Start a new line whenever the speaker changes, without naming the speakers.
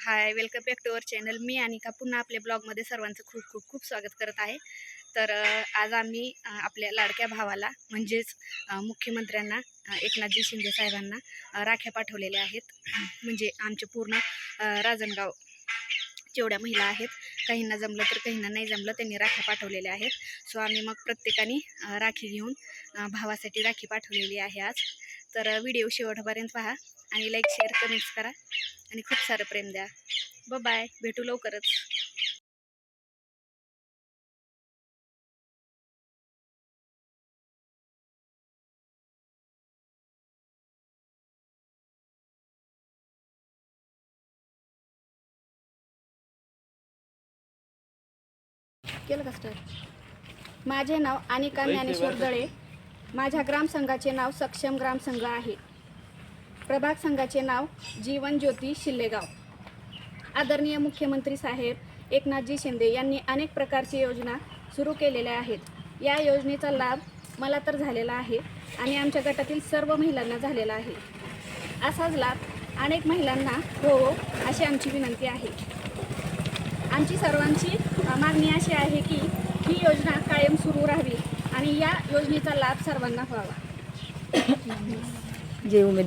Hi welcome back to our channel मी अनिका पुन्हा आपल्या ब्लॉगमध्ये सर्वांचं खूप खूप खूप स्वागत करत आहे. तर आज आम्ही आपल्या लाडक्या भावाला म्हणजेच मुख्यमंत्र्यांना एकनाथजी शिंदे साहेबांना राख्या पाठवलेल्या आहेत. म्हणजे आमचे पूर्ण राजनगाव जेवढ्या महिला आहेत काहींना जमलं तर काहींना नाही जमलं त्यांनी राख्या पाठवलेल्या आहेत. सो आम्ही मग प्रत्येकाने राखी घेऊन भावासाठी राखी पाठवलेली आहे आज. तर व्हिडिओ शेवटपर्यंत पहा. आणि लाईक शेअर कमेंट्स करा. आणि खूप सारं प्रेम द्या. ब बाय भेटू लवकरच. केलं का स्टार्ट माझे नाव अनिका ज्ञानेश्वर दळे. माझ्या ग्रामसंघाचे नाव सक्षम ग्रामसंघ आहे. प्रभाग संघाचे नाव जीवन ज्योती शिल्लेगाव. आदरणीय मुख्यमंत्री साहेब एकनाथजी शिंदे यांनी अनेक प्रकारची योजना सुरू केलेल्या आहेत. या योजनेचा लाभ मला तर झालेला आहे आणि आमच्या गटातील सर्व महिलांना झालेला आहे. असाच लाभ अनेक महिलांना हो, हो अशी आमची विनंती आहे. आमची सर्वांची मागणी अशी आहे की ही योजना कायम सुरू राहावी आणि या योजनेचा लाभ सर्वांना व्हावा.
जय उमेद.